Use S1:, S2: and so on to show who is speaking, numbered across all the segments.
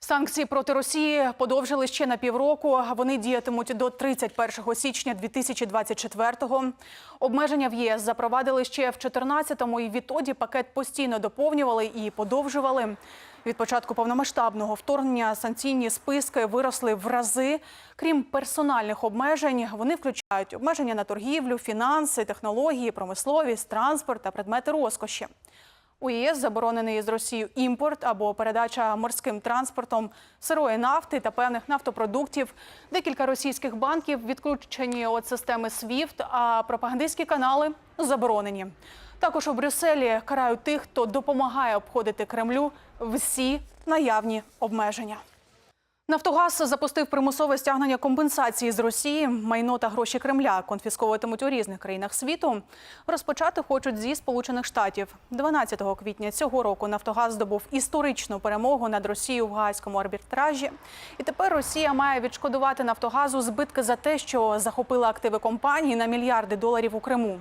S1: Санкції проти Росії подовжили ще на півроку. Вони діятимуть до 31 січня 2024-го. Обмеження в ЄС запровадили ще в 2014-му і відтоді пакет постійно доповнювали і подовжували. Від початку повномасштабного вторгнення санкційні списки виросли в рази. Крім персональних обмежень, вони включають обмеження на торгівлю, фінанси, технології, промисловість, транспорт та предмети розкоші. У ЄС заборонений з Росією імпорт або передача морським транспортом сирої нафти та певних нафтопродуктів. Декілька російських банків відключені від системи SWIFT, а пропагандистські канали заборонені. Також у Брюсселі карають тих, хто допомагає обходити Кремлю всі наявні обмеження. Нафтогаз запустив примусове стягнення компенсації з Росії. Майно та гроші Кремля конфісковуватимуть у різних країнах світу. Розпочати хочуть зі Сполучених Штатів. 12 квітня цього року Нафтогаз здобув історичну перемогу над Росією в гаазькому арбітражі. І тепер Росія має відшкодувати Нафтогазу збитки за те, що захопила активи компанії на мільярди доларів у Криму.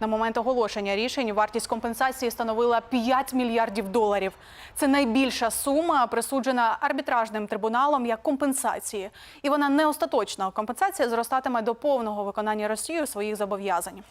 S1: На момент оголошення рішень вартість компенсації становила 5 мільярдів доларів. Це найбільша сума, присуджена арбітражним трибуналом як компенсації. І вона не остаточна. Компенсація зростатиме до повного виконання Росією своїх зобов'язань.